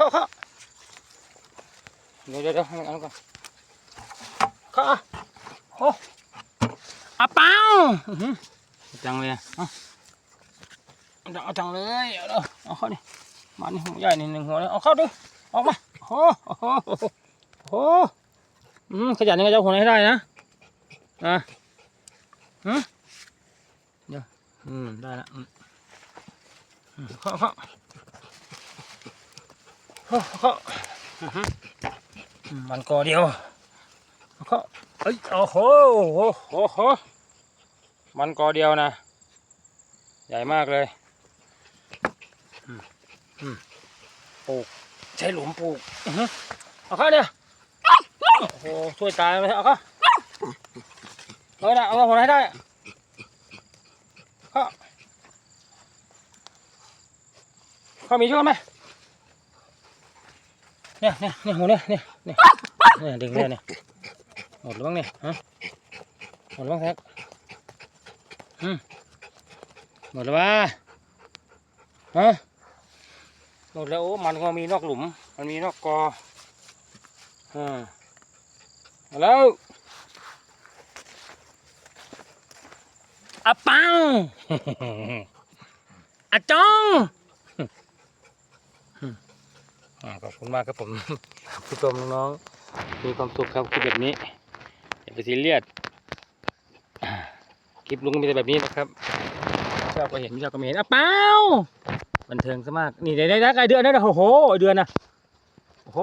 เข้าเข้าเดี๋ยวเดี๋ยวเดี๋ยวให้มันเอาก่อนเข้าอะโอ้อะเป้าอื้อหือจังเลยอะเอาเอาจังเอาจังเลยเอาเลยเอาเข้าดิมานี่หัวใหญ่นี่หนึ่งหัวเลยเอาเข้าดิออกมาโอ้โหโอ้โหโอ้โหอืมขยันยังไงจะเอาหัวไหนให้ได้นะอะอืมเดี๋ยวอืมได้ละอืมอืมเข้าเข้า เขามันกอเดียวเข้าเอ้ยโอ้โหโอ้โหมันกอเดียวนะ ใหญ่มากเลยปลูกใช้หลุมปลูกเอาข้าเนี่ยโอ้โหช่วยตายเลยเอาข้าเอาละเอาหัวให้ได้เข้าเข้ามีช่วยไหม เนี่ยเนี่ยเนี่ยหัวเนี่ยเนี่ยเนี่ยเนี่ยดึงเนี่ยเนี่ยหมดหรือบ้างเนี่ยฮะหมดหรือบ้างแท็กอืมหมดแล้ววะฮะหมดแล้วโอ้มันก็มีนอกหลุม มันมีนอกกออ่ามาแล้วอะปังอะจ้อง ขอบคุณมากครับผมผู้ชมน้องๆมีความสุขครับคลิปแบบนี้อย่าไปซีเรียสคลิปลุงก็มีแต่แบบนี้นะครับชอบก็เห็นไม่ชอบก็ไม่เห็นอะเปล่าบันเทิงซะมากนี่ได้ได้ได้ไอเดือนนะโอ้โหเดือนนะโอ้โห